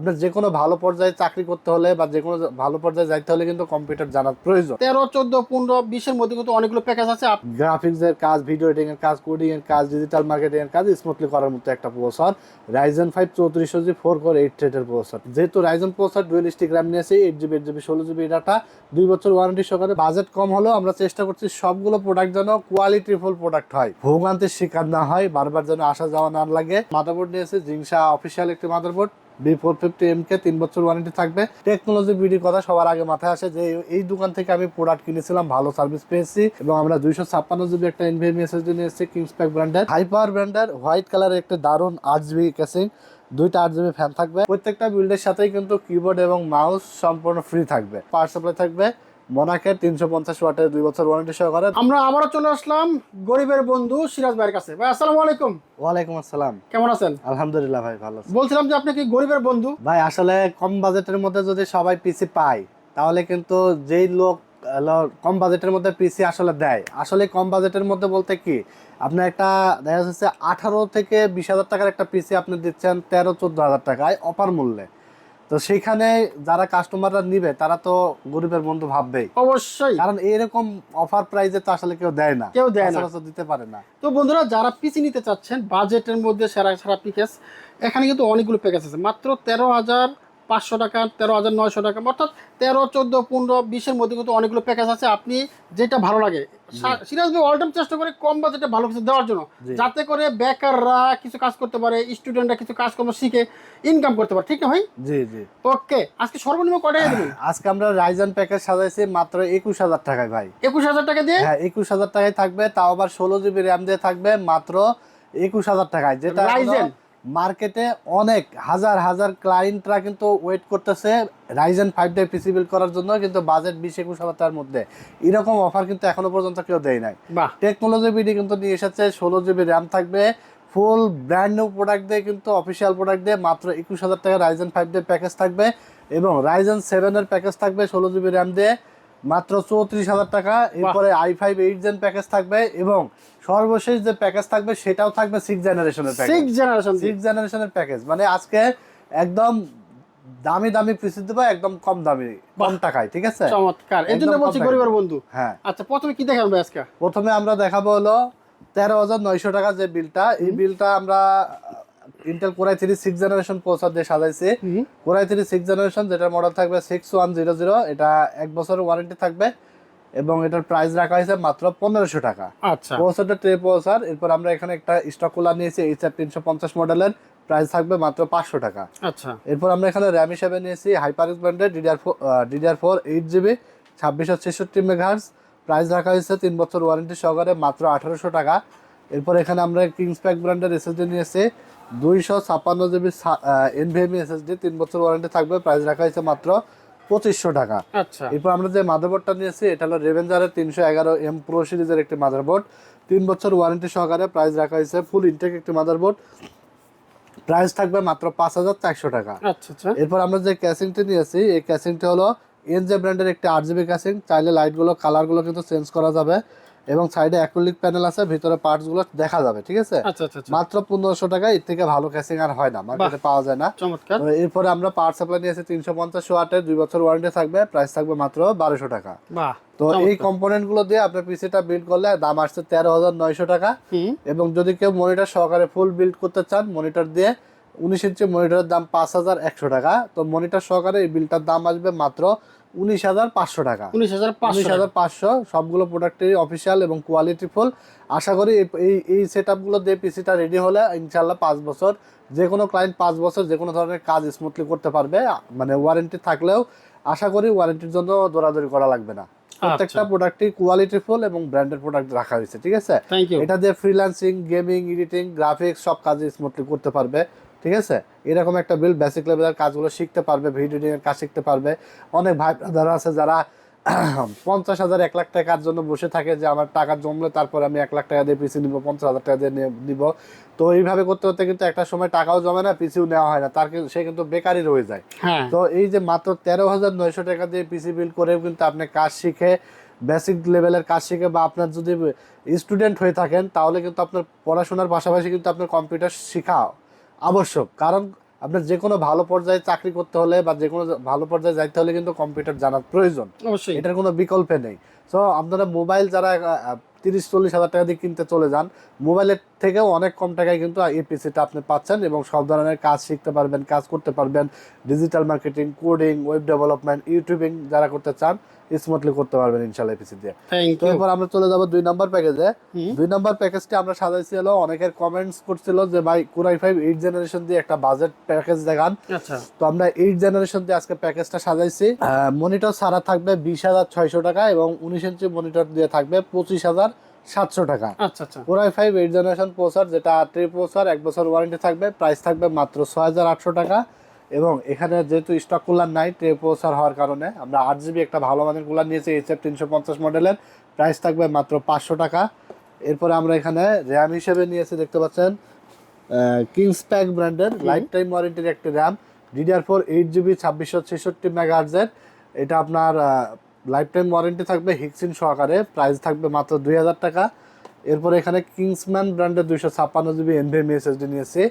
আপনার যে কোনো ভালো পর্যায়ে চাকরি করতে হলে বা যে কোনো ভালো পর্যায়ে যাইতে হলে কিন্তু কম্পিউটার জানার প্রয়োজন। তেরো চোদ্দ পনেরো বিশের মধ্যে কিন্তু অনেকগুলো প্যাকেজ আছে। গ্রাফিক্স এর কাজ ভিডিও এডিটিং এর কাজ কোডিং এর কাজ ডিজিটাল মার্কেটিং এর কাজ স্মুথলি করার মতো একটা প্রসেসর রাইজেন ফাইভ চৌত্রিশশো জি ফোর কোর এইট থ্রেডের প্রসেসর যেহেতু Ryzen processor dual stick RAM নিয়েছে এইট জিবি এইট জিবি ষোলো জিবি ডাটা দুই বছর ওয়ারেন্টি সহকারে বাজেট কম হলেও আমরা চেষ্টা করছি সবগুলো প্রোডাক্ট যেন কোয়ালিটি ফুল প্রোডাক্ট হয়। ভোগান্তির শিকার না হয় বারবার যেন আসা যাওয়া না লাগে। মাদারবোর্ড নিয়েছে জিংসা অফিসিয়াল একটি motherboard B four fifty M K তিন বছর ওয়ারেন্টি থাকবে। টেকনোলজি বিডির কথা সবার আগে মাথায় আসে যে এই দোকান থেকে আমি প্রোডাক্ট কিনেছিলাম, ভালো সার্ভিস পেয়েছি এবং আমরা দুইশো ছাপ্পান্ন জিবি একটা এনভিএমি এসএসডি নিয়ে এসেছি কিংস প্যাক ব্র্যান্ডের হাইপার ব্র্যান্ডের হোয়াইট কালারের একটা দারুণ আট জিবি ক্যাসিং দুইটা আট জিবি ফ্যান থাকবে। প্রত্যেকটা বিল্ডের সাথেই কিন্তু কিবোর্ড এবং মাউস সম্পূর্ণ ফ্রি থাকবে। পাওয়ার সাপ্লাই থাকবে। মোনাকের তিনশো পঞ্চাশ ওয়াটের দুই বছর ওয়ারেন্টি সহকারে। আমরা আবারও চলে আসলাম গরিবের বন্ধু সিরাজ ভাইয়ের কাছে। ভাই আসসালামু আলাইকুম। ওয়ালাইকুম আসসালাম। কেমন আছেন? আলহামদুলিল্লাহ ভাই ভালো আছি। বলছিলাম যে আপনি কি গরিবের বন্ধু? ভাই আসলে কম বাজেটের মধ্যে যদি সবাই পিসি পায় তাহলে কিন্তু যেই লোক কম বাজেটের মধ্যে পিসি আসলে দেয়। আসলে কম বাজেটের মধ্যে বলতে কি আপনি একটা দেখা যাচ্ছে আঠারো থেকে বিশ হাজার টাকার একটা পিসি আপনি দিচ্ছেন তেরো চোদ্দ হাজার টাকায় অপার মূল্যে। তো সেখানে যারা কাস্টমাররা নিবে তারা তো গরিবের বন্ধু ভাববেই। অবশ্যই। কারণ এরকম অফার প্রাইজে তো আসলে কেউ দেয় না। কেউ দেয় না। দিতে পারে না। তো বন্ধুরা যারা পিসি নিতে চাচ্ছেন বাজেটের মধ্যে সেরা সেরা প্যাকেজ এখানে কিন্তু অনেকগুলো প্যাকেজ আছে। মাত্র তেরো হাজার পাঁচশো টাকা তেরো হাজার নয়শো টাকা অর্থাৎ তেরো চোদ্দ পনেরো বিশের মধ্যে কিন্তু অনেকগুলো প্যাকেজ আছে। আপনি যেটা ভালো লাগে সিরিয়াস ভাই অল টাইম চেষ্টা করে কম বাজেটে ভালো কিছু দেওয়ার জন্য। যাতে করে বেকাররা কিছু কাজ করতে পারে স্টুডেন্টরা কিছু কাজকর্ম শিখে ইনকাম করতে পারে। ঠিক না ভাই? জি জি। ওকে আজকে সর্বনিম্ন কয় দেবেন? আজকে আমরা রাইজান প্যাকেজ সাজাইছি মাত্র একুশ হাজার টাকায় ভাই। একুশ হাজার টাকা দিয়ে? হ্যাঁ একুশ হাজার টাকায় থাকবে তাও আবার ষোলো জিবি র্যাম দিয়ে থাকবে মাত্র একুশ হাজার টাকায় যেটা? মার্কেটে অনেক হাজার হাজার ক্লায়েন্টরা কিন্তু ওয়েট করতেছে রাইজেন ফাইভ ডে পিসি বিল করার জন্য কিন্তু বাজেট বিশ একুশ হাজার টাকার মধ্যে। এরকম অফার কিন্তু এখনও পর্যন্ত কেউ দেয় নাই। টেকনোলজি বিডি কিন্তু নিয়ে এসেছে ষোলো জিবি র্যাম থাকবে ফুল ব্র্যান্ড নিউ প্রোডাক্ট দিয়ে কিন্তু অফিসিয়াল প্রোডাক্ট দিয়ে মাত্র একুশ হাজার টাকা রাইজেন ফাইভ ডে প্যাকেজ থাকবে এবং রাইজেন সেভেনের প্যাকেজ থাকবে ষোলো জিবি র্যাম দিয়ে। মাত্র চৌত্রিশ হাজার টাকা। এরপরে i five eight gen package থাকবে এবং সর্বশেষ যে প্যাকেজ থাকবে সেটাও থাকবে সিক্স জেনারেশনের সিক্স জেনারেশন সিক্স জেনারেশনের প্যাকেজ মানে আজকে একদম দামি দামি পিসি দেবো একদম কম দামি কম টাকায় ঠিক আছে? চমৎকার। এই জন্য বলছি কম গরিবের বন্ধু। হ্যাঁ। আচ্ছা প্রথমে কি দেখাবেন ভাই আজকে? প্রথমে আমরা দেখাবো হলো তেরো হাজার নয়শো টাকা যে বিলটা এই বিলটা আমরা Intel core i three six generation processor দিয়ে সাজাইছি। Core i three six generation যেটার মডেল থাকবে সিক্স ওয়ান জিরো জিরো এটা এক বছরের ওয়ারেন্টি থাকবে এবং এটার প্রাইস রাখা হয়েছে মাত্র পনেরোশো টাকা। আচ্ছা। প্রসারটা ট্রে প্রসার এরপর আমরা এখানে একটা স্টক কুলার নিয়েছি এইচ আর তিনশো পঞ্চাশ মডেলের প্রাইস থাকবে মাত্র পাঁচশো টাকা। আচ্ছা। এরপর আমরা এখানে র্যাম হিসেবে নিয়েছি হাইপারিক্স ব্র্যান্ডের DDR four DDR four eight GB ছাব্বিশশো ছেষট্টি মেঘার্স প্রাইস রাখা হয়েছে তিন বছর ওয়ারেন্টি সহকারে মাত্র আঠারোশো টাকা। এরপর এখানে আমরা কিংস প্যাক ব্র্যান্ডের এসএসডি নিয়েছি দুইশো ছাপ্পান্ন জিবি এনভিএমি এসএসডি তিন বছর ওয়ারেন্টি থাকবে। প্রাইস রাখা হয়েছে মাত্র পঁচিশশো টাকা। আচ্ছা। এরপর আমরা যে মাদারবোর্ডটা নিয়েছি এটা হলো রেভেঞ্জারের তিনশো এগারো এম প্রো সিরিজের একটি মাদারবোর্ড তিন বছর ওয়ারেন্টি সহকারে প্রাইস রাখা হয়েছে ফুল ইনটেক একটি মাদারবোর্ড প্রাইস থাকবে মাত্র পাঁচ হাজার চারশো টাকা। আচ্ছা আচ্ছা। এরপর আমরা যে ক্যাসিংটি নিয়েছি এই ক্যাসিংটি হলো এনজে ব্র্যান্ডের একটি আট জিবি ক্যাসিং চাইলে লাইটগুলো কালারগুলো কিন্তু চেঞ্জ করা যাবে। এবং সাইডে অ্যাক্রিলিক প্যানেল আছে ভিতরে পার্টসগুলো দেখা যাবে ঠিক আছে? আচ্ছা আচ্ছা আচ্ছা। মাত্র পনেরোশো টাকা এর থেকে ভালো ক্যাসিং আর হয় না মার্কেটে পাওয়া যায় না। চমৎকার। এরপরে আমরা পাওয়ার সাপ্লাই নিয়েছি তিনশো পঞ্চাশ ওয়াটের দুই বছর ওয়ারেন্টি থাকবে প্রাইস থাকবে মাত্র বারোশো টাকা। তো এই কম্পোনেন্টগুলো দিয়ে আপনার পিসিটা বিল্ড করলে দাম আসছে তেরো হাজার নয়শো টাকা। এবং যদি কেউ মনিটর সহকারে ফুল বিল্ড করতে চান মনিটর দিয়ে উনিশ ইঞ্চি মনিটরের দাম পাঁচ হাজার একশো টাকা। তো মনিটর সহকারে এই বিলটার দাম আসবে মাত্র উনিশ হাজার পাঁচশো টাকা। উনিশ হাজার উনিশ হাজার পাঁচশো সবগুলো প্রোডাক্টেরই অফিসিয়াল এবং কোয়ালিটি ফুল আশা করি এই- এই সেট আপগুলো দিয়ে পিসিটা রেডি হলে ইনশাল্লাহ পাঁচ বছর যে কোনো ক্লায়েন্ট পাঁচ বছর যে কোনো ধরনের কাজ স্মুথলি করতে পারবে মানে ওয়ারেন্টি থাকলেও আশা করি ওয়ারেন্টির জন্য দৌড়াদৌড়ি করা লাগবে না। প্রত্যেকটা প্রোডাক্টই কোয়ালিটি ফুল এবং ব্র্যান্ডেড প্রোডাক্ট রাখা হয়েছে ঠিক আছে? এটা দিয়ে ফ্রিল্যান্সিং গেমিং এডিটিং গ্রাফিক্স সব কাজ স্মুথলি করতে পারবে। ঠিক আছে? এরকম একটা বিল বেসিক লেভেলের কাজগুলো শিখতে পারবে ভিডিও এডিটিং এর কাজ শিখতে পারবে। অনেক ভাই ব্রাদার আছে যারা পঞ্চাশ হাজার এক লাখ টাকার জন্য বসে থাকে যে আমার টাকা জমলে তারপরে আমি এক লাখ টাকা দিয়ে পিসি নিব পঞ্চাশ হাজার টাকা দিয়ে নিব। তো এইভাবে করতে করতে কিন্তু একটা সময় টাকাও জমে না পিসিও নেওয়া হয় না। তার সে কিন্তু বেকারই রয়ে যায়। হ্যাঁ। তো এই যে মাত্র তেরো হাজার নয়শো টাকা দিয়ে পিসি বিল করেও কিন্তু আপনি কাজ শিখে বেসিক লেভেলের কাজ শিখে বা আপনার যদি স্টুডেন্ট হয়ে থাকেন তাহলে কিন্তু আপনার পড়াশোনার পাশাপাশি কিন্তু আপনার কম্পিউটার শেখা আবশ্যক। কারণ আপনার যে কোনো ভালো পর্যায়ে চাকরি করতে হলে বা যে কোনো ভালো পর্যায়ে যাইতে হলে কিন্তু কম্পিউটার জানার প্রয়োজন। অবশ্যই। এটার কোনো বিকল্পে নেই। সো আপনারা মোবাইল যারা তিরিশ চল্লিশ হাজার টাকা দিয়ে কিনতে চলে যান মোবাইলের থেকেও অনেক কম টাকায় কিন্তু এই পিসিটা আপনি পাচ্ছেন এবং সব ধরনের কাজ শিখতে পারবেন কাজ করতে পারবেন। Digital marketing coding web development YouTubing যারা করতে চান স্মুথলি করতে পারবেন ইনশাল্লাহ পিসি দিয়ে। তো এরপর আমরা চলে যাব দুই নম্বর প্যাকেজে দুই নম্বর প্যাকেজটি আমরা সাজাইছি হলো অনেকের কমেন্টস করছিল যে ভাই কুরাই ফাইভ এইট জেনারেশন দিয়ে একটা বাজেট প্যাকেজ দেখান। আচ্ছা। তো আমরা এইট জেনারেশন দিয়ে আজকে প্যাকেজটা সাজাইছি। মনিটর সারা থাকবে বিশ হাজার ছয়শো টাকা এবং উনিশ ইঞ্চি মনিটর দিয়ে থাকবে পঁচিশ হাজার সাতশো টাকা। আচ্ছা আচ্ছা। কোরাই ফাইভ এইট জেনারেশন প্রসার যেটা ট্রি প্রসার এক বছর ওয়ারেন্টি থাকবে প্রাইস থাকবে মাত্র ছয় হাজার আটশো টাকা। এবং এখানে যেহেতু স্টক কুলার নাই ট্রে প্রসার হওয়ার কারণে আমরা আট জিবি একটা ভালো মানের কুলার নিয়েছি এইচ এফ তিনশো পঞ্চাশ মডেলের। প্রাইস থাকবে মাত্র পাঁচশো টাকা। এরপরে আমরা এখানে র্যাম হিসেবে নিয়েছি দেখতে পাচ্ছেন কিংস প্যাক ব্র্যান্ডের লাইফ টাইম ওয়ারেন্টির একটি RAM DDR four eight GB ছাব্বিশশো ছেষট্টি মেগাহার্জের এটা আপনার লাইফ টাইম ওয়ারেন্টি থাকবে হিক্সিন সহকারে প্রাইস থাকবে মাত্র দুই হাজার টাকা। এরপরে এখানে কিংসম্যান ব্র্যান্ডের দুইশো ছাপ্পান্ন জিবি এনভিএম এসএসডি নিয়েছি।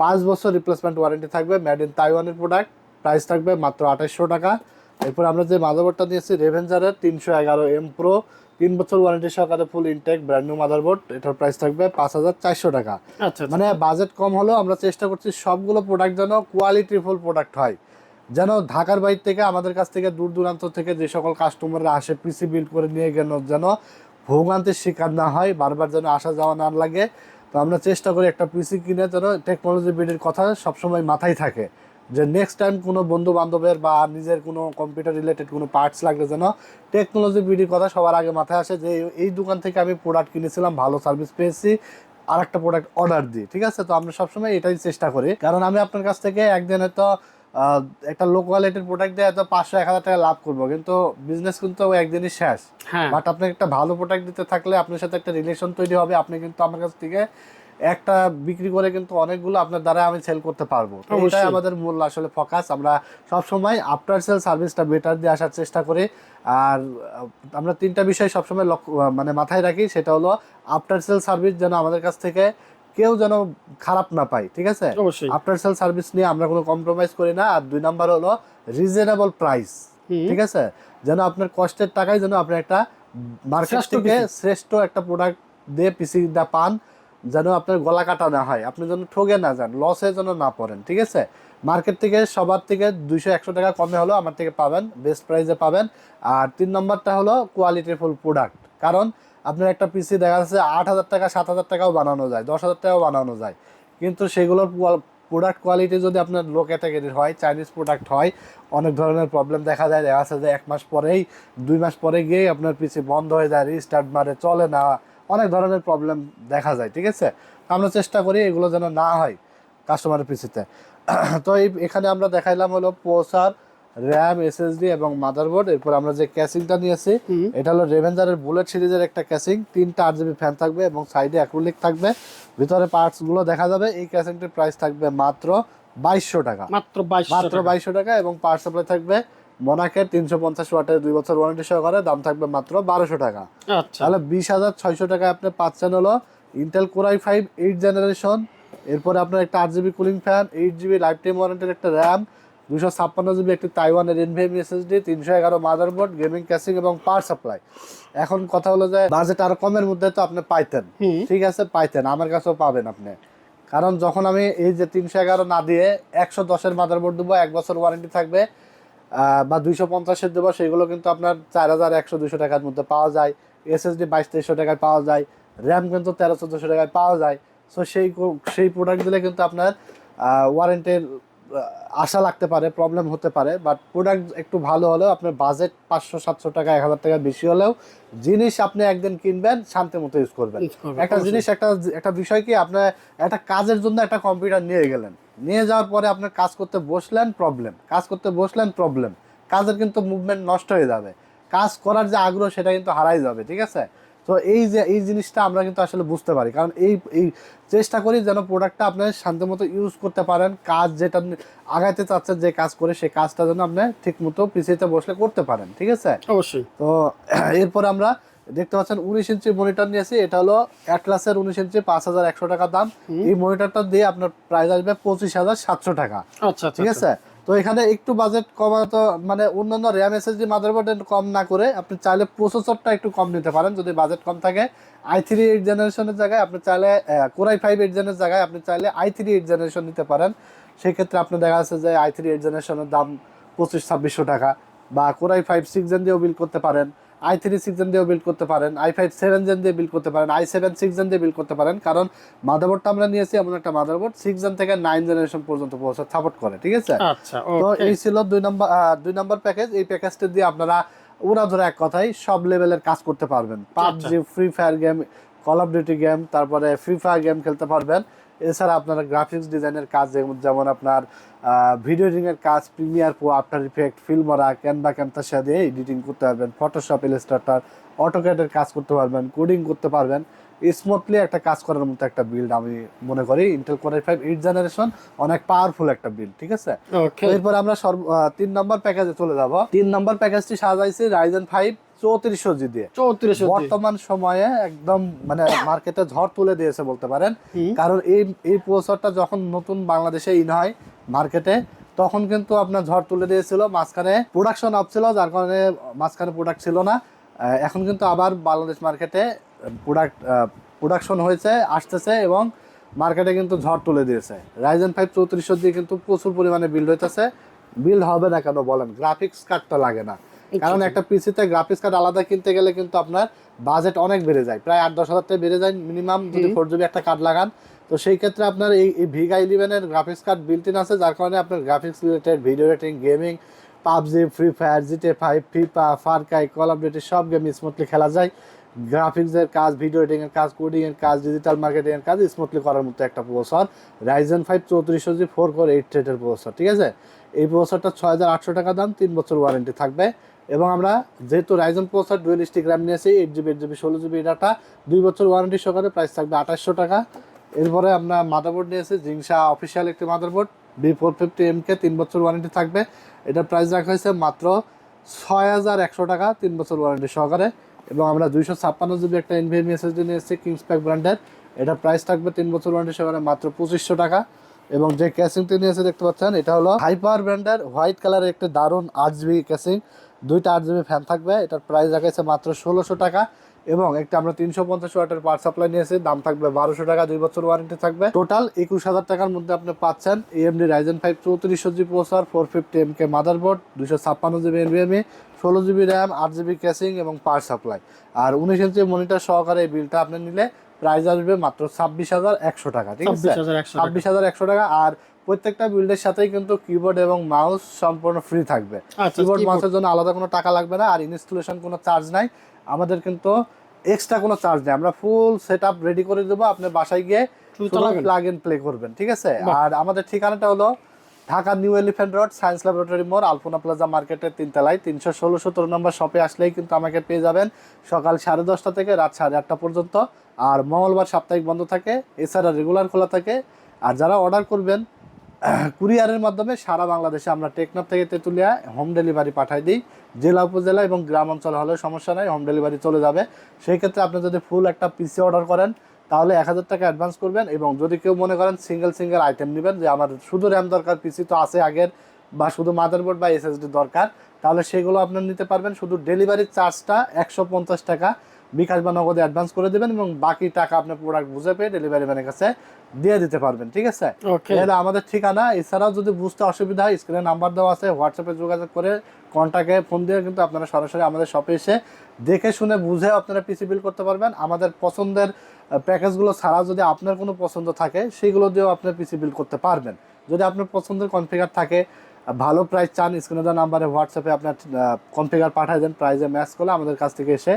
পাঁচ বছর রিপ্লেসমেন্ট ওয়ারেন্টি থাকবে মেড ইন তাইওয়ানের প্রোডাক্ট প্রাইস থাকবে মাত্র আঠাশশো টাকা। এরপর আমরা যে মাদারবোর্ডটা নিয়েছি রেভেঞ্জারের তিনশো এগারো এম প্রো তিন বছর ওয়ারেন্টি সহকারে full intact brand new motherboard এটার প্রাইস থাকবে পাঁচ হাজার চারশো টাকা। আচ্ছা আচ্ছা। মানে বাজেট কম হলেও আমরা চেষ্টা করছি সবগুলো প্রোডাক্ট যেন কোয়ালিটি ফুল প্রোডাক্ট হয়। যেন ঢাকার বাইরে থেকে আমাদের কাছ থেকে দূর দূরান্ত থেকে যে সকল কাস্টমাররা আসে পিসি বিল্ড করে নিয়ে গেল যেন ভোগান্তির শিকার না হয় বারবার যেন আসা যাওয়া না লাগে। তো আমরা চেষ্টা করি একটা পিসি কিনে, যেন টেকনোলজি বিডের কথা সবসময় মাথায় থাকে। যে নেক্সট টাইম কোনো বন্ধু বান্ধবের বা নিজের কোনো কম্পিউটার রিলেটেড কোনো পার্টস লাগলে যেন টেকনোলজি বিডির কথা সবার আগে মাথায় আসে যে, এই দোকান থেকে আমি প্রোডাক্ট কিনেছিলাম, ভালো সার্ভিস পেয়েছি আর একটা প্রোডাক্ট অর্ডার দিই, ঠিক আছে? তো আমরা সবসময় এটাই চেষ্টা করি। কারণ আমি আপনার কাছ থেকে একদিন হয়তো একটা লো কোয়ালিটির প্রোডাক্ট দিয়ে হয়তো পাঁচশো এক হাজার টাকা লাভ করব। কিন্তু বিজনেস কিন্তু একদিনই শেষ। হ্যাঁ। বাট আপনাকে একটা ভালো প্রোডাক্ট দিতে থাকলে আপনার সাথে একটা রিলেশন তৈরি হবে। আপনি কিন্তু আমার কাছ থেকে একটা বিক্রি করে কিন্তু অনেকগুলো আপনার দ্বারা আমি সেল করতে পারব। এটাই অবশ্যই। আমাদের মূল আসলে ফোকাস আমরা সব সময় আফটার সেল সার্ভিসটা বেটার দিয়ে আসার চেষ্টা করি। আর আমরা তিনটা বিষয় সবসময় লক্ষ্য মানে মাথায় রাখি। সেটা হলো আফটার সেল সার্ভিস যেন আমাদের কাছ থেকে কেউ যেন খারাপ না পায় ঠিক আছে? আফটার সেল সার্ভিস নিয়ে আমরা কোনো কম্প্রোমাইজ করি না। আর দুই নাম্বার হলো রিজনেবল প্রাইস ঠিক আছে? যেন আপনার কষ্টের টাকায় যেন আপনি একটা মার্কেট থেকে শ্রেষ্ঠ একটা প্রোডাক্ট দিয়ে পিসিটা পান যেন আপনার গলা কাটা না হয়। আপনি যেন ঠগে না যান লসে যেন না পড়েন ঠিক আছে? মার্কেট থেকে সবার থেকে দুইশো একশো টাকা কমে হলো আমার থেকে পাবেন বেস্ট প্রাইসে পাবেন। আর তিন নম্বরটা হলো কোয়ালিটিফুল প্রোডাক্ট কারণ আপনার একটা পিসি দেখা যাচ্ছে আট হাজার টাকা, সাত হাজার টাকাও বানানো যায়, দশ হাজার টাকাও বানানো যায়। কিন্তু সেগুলোর প্রোডাক্ট কোয়ালিটি যদি আপনার লো ক্যাটাগরির হয় চাইনিজ প্রোডাক্ট হয়, অনেক ধরনের প্রবলেম দেখা যায়। দেখা যাচ্ছে যে এক মাস পরেই, দুই মাস পরে গিয়েই আপনার পিসি বন্ধ হয়ে যায় রিস্টার্ট মারে, চলে না, অনেক ধরনের প্রবলেম দেখা যায়, ঠিক আছে? আমরা চেষ্টা করি এগুলো যেন না হয় কাস্টমারের পিসিতে তো এই, এখানে আমরা দেখাইলাম হলো প্রসার র্যাম এসএসডি এবং মাদারবোর্ড। এরপর আমরা যে ক্যাসিংটা নিয়েছি। এটা হলো রেভেঞ্জারের বুলেট সিরিজের একটা ক্যাসিং। তিনটা আট জিবি ফ্যান থাকবে এবং সাইডে অ্যাক্রিলিক থাকবে। ভিতরে পার্টসগুলো দেখা যাবে। এই ক্যাসিংটির প্রাইস থাকবে মাত্র বাইশশো টাকা। মাত্র বাইশ মাত্র বাইশশো টাকা এবং পাওয়ার সাপ্লাই থাকবে মোনাকের তিনশো পঞ্চাশ ওয়াটের দুই বছর ওয়ারেন্টি সহকারে। দাম থাকবে মাত্র বারোশো টাকা। আচ্ছা। তাহলে বিশ হাজার ছয়শো টাকায় আপনি পাচ্ছেন হলো Intel core i five eight generation এরপরে আপনার একটা আট GB cooling fan eight GB life time ওয়ারেন্টির একটা র্যাম দুশো ছাপ্পান্ন জিবি একটি তাইওয়ানের এনভিএম এসএসডি তিনশো এগারো মাদারবোর্ড গেমিং ক্যাসিং এবং পাওয়ার সাপ্লাই এখন কথা হলো যে বাজেট আরও কমের মধ্যে তো আপনি পাইতেন। ঠিক আছে পাইতেন আমার কাছেও পাবেন আপনি। কারণ যখন আমি এই যে তিনশো এগারো না দিয়ে একশো দশের মাদারবোর্ড দেবো এক বছর ওয়ারেন্টি থাকবে বা দুইশো পঞ্চাশের দেবো সেগুলো কিন্তু আপনার চার হাজার একশো দুশো টাকার মধ্যে পাওয়া যায়। এসএসডি বাইশ তেইশশো টাকায় পাওয়া যায় র্যাম কিন্তু তেরো চোদ্দোশো টাকায় পাওয়া যায়। সো সেই সেই প্রোডাক্ট দিলে কিন্তু আপনার ওয়ারেন্টির আশা লাগতে পারে প্রবলেম হতে পারে বাট প্রোডাক্ট একটু ভালো হলেও আপনার বাজেট পাঁচশো সাতশো টাকা এক হাজার টাকা বেশি হলেও জিনিস আপনি একদিন কিনবেন শান্তি মতো ইউজ করবেন। একটা জিনিস একটা একটা বিষয় কি আপনার একটা কাজের জন্য একটা কম্পিউটার নিয়ে গেলেন। নিয়ে যাওয়ার পরে আপনার কাজ করতে বসলেন প্রবলেম কাজ করতে বসলেন প্রবলেম কাজের কিন্তু মুভমেন্ট নষ্ট হয়ে যাবে। কাজ করার যে আগ্রহ সেটা কিন্তু হারাই যাবে ঠিক আছে? তো এই যে এই জিনিসটা আমরা কিন্তু আসলে বুঝতে পারি। কারণ এই এই চেষ্টা করি যেন প্রোডাক্টটা আপনার শান্তি মতো ইউজ করতে পারেন কাজ যেটা আগাইতে চাচ্ছেন যে কাজ করে সেই কাজটা যেন আপনি ঠিক মতো পিছিয়ে বসলে করতে পারেন ঠিক আছে? অবশ্যই। তো এরপর আমরা দেখতে পাচ্ছেন উনিশ ইঞ্চি মনিটর নিয়েছি এটা হলো অ্যাটলাসের উনিশ ইঞ্চি পাঁচ হাজার একশো টাকা দাম। এই মনিটরটা দিয়ে আপনার প্রাইস আসবে পঁচিশ হাজার সাতশো টাকা আচ্ছা আচ্ছা ঠিক আছে? তো এখানে একটু বাজেট কমাতো মানে অন্যান্য র্যাম এসএসডি মাদারবোর্ড কম না করে আপনি চাইলে প্রসেসরটা একটু কম নিতে পারেন যদি বাজেট কম থাকে। আই থ্রি এইট জেনারেশনের জায়গায় আপনি চাইলে কোরাই ফাইভ এইট জেনের জায়গায় আপনি চাইলে আই থ্রি এইট জেনারেশন নিতে পারেন। সেক্ষেত্রে আপনি দেখা যাচ্ছে যে আই থ্রি এইট জেনারেশনের দাম পঁচিশ, ছাব্বিশশো টাকা বা কোরাই ফাইভ সিক্স জেন দিয়েও বিল করতে পারেন। আই থ্রি সিক্স জেন দিয়েও বিল্ড করতে পারেন আই ফাইভ সেভেন জেন দিয়ে বিল্ড করতে পারেন আই সেভেন সিক্স জেন দিয়ে বিল্ড করতে পারেন কারণ মাদারবোর্ডটা আমরা নিয়েছি এমন একটা মাদারবোর্ড সিক্স জেন থেকে নাইন জেনারেশন পর্যন্ত পৌঁছা সাপোর্ট করে ঠিক আছে? আচ্ছা তো এই ছিল দুই নম্বর দুই নম্বর প্যাকেজ এই প্যাকেজটা দিয়ে আপনারা ওরা ধরে এক কথাই সব লেভেলের কাজ করতে পারবেন। PUBG free fire game call of duty game তারপরে ফ্রি ফায়ার গেম খেলতে পারবেন। এছাড়া আপনারা গ্রাফিক্স ডিজাইনের কাজ যেমন- আপনার ভিডিও এডিটিং এর কাজ Premiere Pro After Effect Filmora Canva Camtasia দিয়ে এডিটিং করতে পারবেন ফটোশপ ইলাস্ট্রেটর অটোক্যাডের কাজ করতে পারবেন কোডিং করতে পারবেন। স্মুথলি একটা কাজ করার মতো একটা বিল্ড আমি মনে করি। Intel core five eight generation অনেক পাওয়ারফুল একটা বিল্ড ঠিক আছে? এরপর আমরা সর্ব তিন নম্বর প্যাকেজে চলে যাব। তিন নম্বর প্যাকেজটি সাজাইছি রাইজেন ফাইভ চৌত্রিশশো জি দিয়ে চৌত্রিশ বর্তমান সময়ে একদম মানে মার্কেটে ঝড় তুলে দিয়েছে বলতে পারেন। কারণ এই এই প্রসেসরটা যখন নতুন বাংলাদেশে ইন হয় মার্কেটে তখন কিন্তু আপনার ঝড় তুলে দিয়েছিল মাঝখানে প্রোডাকশন অফ ছিল যার কারণে মাঝখানে প্রোডাক্ট ছিল না। এখন কিন্তু আবার বাংলাদেশ মার্কেটে প্রোডাক্ট প্রোডাকশন হয়েছে আসতেছে এবং মার্কেটে কিন্তু ঝড় তুলে দিয়েছে। রাইজেন ফাইভ চৌত্রিশশো দিয়ে কিন্তু প্রচুর পরিমাণে বিল্ড হইতেছে। বিল্ড হবে না কেন বলেন? গ্রাফিক্স কার্ডটা লাগে না। কারণ একটা পিসিতে গ্রাফিক্স কার্ড আলাদা কিনতে গেলে কিন্তু আপনার বাজেট অনেক বেড়ে যায়। প্রায় আট দশ হাজার টাকা বেড়ে যায় মিনিমাম যদি ফোর জিবি একটা কার্ড লাগান। তো সেই ক্ষেত্রে আপনার এই ভিগা ইলেভেনের গ্রাফিক্স কার্ড বিল্ট ইন আছে যার কারণে আপনার graphics related video rating gaming PUBG free fire GTA five FIFA Far Cry call of duty সব গেম স্মুথলি খেলা যায়। গ্রাফিক্সের কাজ ভিডিও এডিটিং এর কাজ কোডিং এর কাজ ডিজিটাল মার্কেটিং এর কাজ স্মুথলি করার মতো একটা প্রসেসর রাইজেন ফাইভ চৌত্রিশশো জি ফোর কোর এইট থ্রেটের প্রসেসর ঠিক আছে? এই প্রসেসরটা ছয় হাজার আটশো টাকা দাম তিন বছর ওয়ারেন্টি থাকবে। এবং আমরা যেহেতু Ryzen processor dual stick RAM নিয়েছি এইট জিবি এইট জিবি ষোলো জিবি ডাটা দুই বছর ওয়ারেন্টি সহকারে প্রাইস থাকবে আঠাশশো টাকা। এরপরে আমরা মাদারবোর্ড নিয়েছি জিংসা অফিসিয়াল একটি motherboard B four fifty M K তিন বছর ওয়ারেন্টি থাকবে। এটার প্রাইস রাখা হয়েছে মাত্র ছয় হাজার একশো টাকা, তিন বছর ওয়ারেন্টি সহকারে। এবং আমরা দুইশো ছাপ্পান্ন জিবি একটা এনভিএম এসএসডি নিয়েছি কিংস প্যাক ব্র্যান্ডের এটার প্রাইস থাকবে তিন বছর ওয়ারেন্টি সহকারে মাত্র পঁচিশশো টাকা। এবং যে ক্যাসিংটি নিয়েছে দেখতে পাচ্ছেন, এটা হলো হাইপার ব্র্যান্ডের হোয়াইট কালারের একটি দারুণ আট জিবি ক্যাসিং দুইটা আট জিবি ফ্যান থাকবে। এটার প্রাইস রাখাইছে মাত্র ষোলোশো টাকা এবং একটা আমরা তিনশো পঞ্চাশ ওয়াটের পাওয়ার সাপ্লাই নিয়েছি। দাম থাকবে বারোশো টাকা দুই বছর ওয়ারেন্টি থাকবে। টোটাল একুশ হাজার টাকার মধ্যে আপনি পাচ্ছেন এএমডি রাইজেন ফাইভ চৌত্রিশশো G processor four fifty M K motherboard দুশো ছাপ্পান্ন জিবি এনভিএমই ষোলো জিবি র্যাম আট জিবি ক্যাসিং এবং পাওয়ার সাপ্লাই আর উনিশ ইঞ্চি মনিটর সহকারে এই বিলটা আপনি নিলে প্রাইস আসবে মাত্র ছাব্বিশ হাজার একশো টাকা ঠিক আছে? ছাব্বিশ হাজার একশো টাকা। আর প্রত্যেকটা বিল্ডের সাথেই কিন্তু কিবোর্ড এবং মাউস সম্পূর্ণ ফ্রি থাকবে। আচ্ছা কিবোর্ড মাউসের জন্য আলাদা কোনো টাকা লাগবে না আর ইনস্টলেশন কোনো চার্জ নাই। আমাদের কিন্তু এক্সট্রা কোনো চার্জ নেই। আমরা ফুল সেট আপ রেডি করে দেবো আপনি বাসায় গিয়ে প্লাগ ইন প্লে করবেন ঠিক আছে? আর আমাদের ঠিকানাটা হলো Dhaka New Elephant Road Science Laboratory মোড় আলপনা প্লাজা মার্কেটের তিনতলায়। তিনশো ষোলো সতেরো নম্বর শপে আসলেই কিন্তু আমাকে পেয়ে যাবেন সকাল সাড়ে দশটা থেকে রাত সাড়ে আটটা পর্যন্ত। আর মঙ্গলবার সাপ্তাহিক বন্ধ থাকে এছাড়া রেগুলার খোলা থাকে। আর যারা অর্ডার করবেন কুরিয়ারের মাধ্যমে সারা বাংলাদেশে আমরা টেকনাফ থেকে তেঁতুলিয়া হোম ডেলিভারি পাঠাই দিই। জেলা, উপজেলা এবং গ্রাম অঞ্চল হলে সমস্যা নাই, হোম ডেলিভারি চলে যাবে। সেই ক্ষেত্রে আপনি যদি ফুল একটা পিসি অর্ডার করেন, তাহলে এক হাজার টাকা অ্যাডভান্স করবেন এবং যদি কেউ মনে করেন সিঙ্গেল সিঙ্গেল আইটেম নেবেন, যে আমার শুধু র্যাম দরকার পিসি তো আছে আগের বা শুধু মাদারবোর্ড বা এসএসডি দরকার, তাহলে সেগুলো আপনার নিতে পারবেন। শুধু ডেলিভারির চার্জটা একশো পঞ্চাশ টাকা। বিকাশ বা নগদে অ্যাডভান্স করে দেবেন এবং বাকি টাকা আপনার প্রোডাক্ট বুঝে পেয়ে ডেলিভারি ম্যানের কাছে দিয়ে দিতে পারবেন ঠিক আছে? এটা আমাদের ঠিকানা। এছাড়াও যদি বুঝতে অসুবিধা হয় স্ক্রিনে নাম্বার দেওয়া আছে হোয়াটসঅ্যাপে যোগাযোগ করে কন্ট্যাক্টে ফোন দিয়ে কিন্তু আপনারা সরাসরি আমাদের শপে এসে দেখে শুনে বুঝে আপনারা পিসি বিল করতে পারবেন। আমাদের পছন্দের প্যাকেজগুলো ছাড়া যদি আপনার কোনো পছন্দ থাকে সেগুলো দিয়েও আপনি পিসি বিল করতে পারবেন। যদি আপনার পছন্দের কনফিগার থাকে ভালো প্রাইস চান স্ক্রিনে দেওয়া নাম্বারে হোয়াটসঅ্যাপে আপনার কনফিগার পাঠিয়ে দেন প্রাইজে ম্যাচ করলে আমাদের কাছ থেকে এসে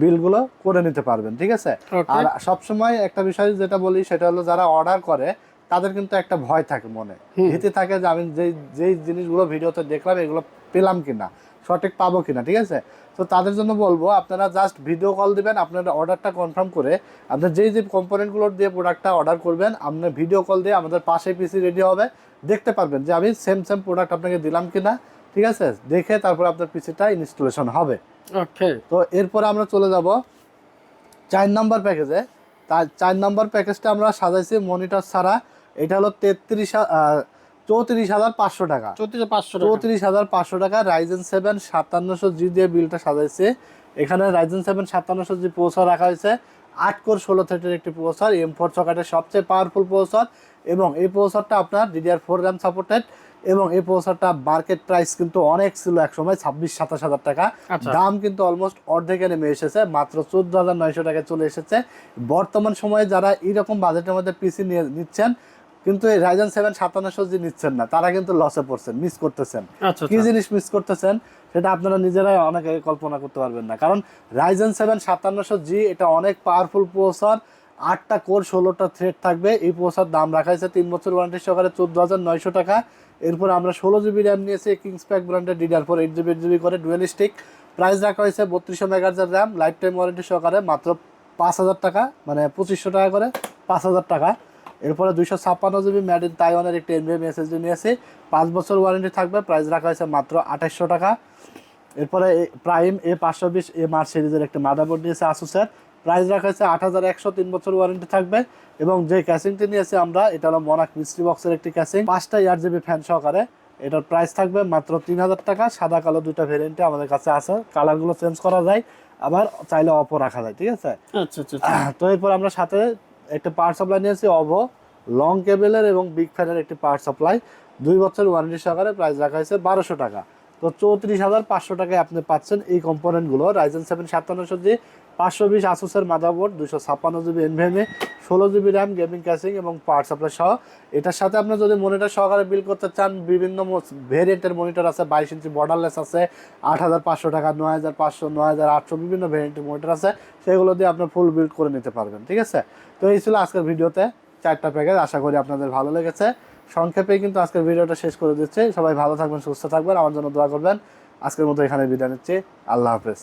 বিলগুলো করে নিতে পারবেন ঠিক আছে. আর সবসময় একটা বিষয় যেটা বলি সেটা হলো যারা অর্ডার করে তাদের কিন্তু একটা ভয় থাকে মনে। ভীতি থাকে যে আমি যেই যেই জিনিসগুলো ভিডিওতে দেখলাম এগুলো পেলাম কিনা সঠিক পাবো কিনা ঠিক আছে? তো তাদের জন্য বলব আপনারা জাস্ট ভিডিও কল দিবেন আপনার অর্ডারটা কনফার্ম করে আপনার যেই যে কম্পোনেন্টগুলো দিয়ে প্রোডাক্টটা অর্ডার করবেন আপনার ভিডিও কল দিয়ে আমাদের পাশে পিসি রেডি হবে দেখতে পারবেন যে আমি সেম সেম প্রোডাক্ট আপনাকে দিলাম কিনা ঠিক আছে? দেখে তারপর আপনার পিসিটা ইনস্টলেশন হবে। ওকে। তো এরপরে আমরা চলে যাব চার নাম্বার প্যাকেজে তার চার নাম্বার প্যাকেজটা আমরা সাজাইছি মনিটর ছাড়া। এটা হলো তেত্রিশ চৌত্রিশ হাজার পাঁচশো টাকা। চৌত্রিশ পাঁচশো চৌত্রিশ হাজার পাঁচশো টাকা। রাইজেন সেভেন সাতান্নশো জি দিয়ে বিলটা সাজাইছে। এখানে রাইজেন সেভেন সাতান্নশো জি প্রসেসর রাখা হয়েছে। আট কোর ষোলো থ্রেডের একটি প্রসেসর এম ফোর সকেটের সবচেয়ে পাওয়ারফুল প্রসেসর এবং এই প্রসেসরটা আপনার ডিডিআর ফোর র্যাম সাপোর্টেড এবং এই প্রসেসরটা মার্কেট প্রাইস কিন্তু অনেক ছিল এক সময় ছাব্বিশ সাতাশ হাজার টাকা। আচ্ছা। দাম কিন্তু অলমোস্ট অর্ধেকে নেমে এসেছে মাত্র চোদ্দ হাজার নয়শো টাকায় চলে এসেছে। বর্তমান সময়ে যারা এইরকম বাজেটের মধ্যে পিসি নিয়ে নিচ্ছেন কিন্তু এই রাইজেন সেভেন সাতান্নশো জি নিচ্ছেন না তারা কিন্তু লসে পড়ছেন মিস করতেছেন। আচ্ছা কি আচ্ছা। জিনিস মিস করতেছেন সেটা আপনারা নিজেরাই অনেকে কল্পনা করতে পারবেন না। কারণ রাইজেন সেভেন সাতান্নশো জি এটা অনেক পাওয়ারফুল প্রসেসর আটটা কোর, ষোলোটা থ্রেড থাকবে। এই প্রসেসর দাম রাখা হয়েছে তিন বছর ওয়ারেন্টি সহকারে চোদ্দ হাজার নয়শো টাকা। এরপর আমরা ষোলো জিবি র্যাম নিয়েছি কিংস প্যাক ব্র্যান্ডের DDR four eight GB eight GB করে ডুয়েল স্টিক প্রাইস রাখা হয়েছে বত্রিশশো মেগাহার্জের র্যাম লাইফ টাইম ওয়ারেন্টি সহকারে মাত্র পাঁচ হাজার টাকা মানে পঁচিশশো টাকা করে পাঁচ হাজার টাকা। এরপরে দুইশো ছাপ্পান্ন জিবি ম্যাড ইন তাইওয়ানের একটি এম এনবিএম এসএসডি নিয়েছি। পাঁচ বছর ওয়ারেন্টি থাকবে প্রাইস রাখা হয়েছে মাত্র আঠাশশো টাকা। এরপরে প্রাইম এ পাঁচশো বিশ এম আর সিরিজের একটি মাদারবোর্ড নিয়েছে আসুসের প্রাইস রাখা হয়েছে আট হাজার একশো তিন বছর ওয়ারেন্টি থাকবে। এবং যে ক্যাসিংটি নিয়েছি আমরা এটা হলো মনাক মিস্ট্রি বক্সের একটি ক্যাসিং পাঁচটা ইয়ার জিবি ফ্যান সহকারে এটার প্রাইস থাকবে মাত্র তিন হাজার টাকা। সাদা কালো দুইটা ভেরিয়েন্টে আমাদের কাছে আছে। কালারগুলো চেঞ্জ করা যায় আবার চাইলে অপো রাখা যায় ঠিক আছে? আচ্ছা আচ্ছা আচ্ছা। তো এরপর আমরা সাথে একটা পাওয়ার সাপ্লাই নিয়েছি অভো লং কেবেলের এবং বিগ ফ্যানের একটি পাওয়ার সাপ্লাই দুই বছর ওয়ারেন্টি সহকারে প্রাইস রাখা হয়েছে বারোশো টাকা। তো চৌত্রিশ হাজার পাঁচশো টাকায় আপনি পাচ্ছেন এই কম্পোনেন্টগুলো রাইজেন সেভেন সাতান্নশো জি, পাঁচশো বিশ আসুসের মাদারবোর্ড দুশো ছাপ্পান্ন জিবি এনভিএমএ ষোলো জিবি র্যাম গেমিং ক্যাসিং এবং পাওয়ার সাপ্লাই সহ। এটার সাথে আপনি যদি মনিটর সহকারে বিল করতে চান, বিভিন্ন ভেরিয়েন্টের মনিটর আছে, বাইশ ইঞ্চি বর্ডারলেস আছে, আট হাজার পাঁচশো টাকা, নয় হাজার পাঁচশো, নয় হাজার আটশো, বিভিন্ন ভেরিয়েন্টের মনিটর আছে, সেগুলো দিয়ে আপনি ফুল বিল করে নিতে পারবেন, ঠিক আছে? তো এই ছিল আজকের ভিডিওতে চারটা প্যাকেজ আশা করি আপনাদের ভালো লেগেছে। সংক্ষেপে কিন্তু আজকের ভিডিওটা শেষ করে দিচ্ছে। সবাই ভালো থাকবেন, সুস্থ থাকবেন। আমার জন্য দোয়া করবেন। আজকের মতো এখানে বিদায় নিচ্ছি। আল্লাহ হাফেজ।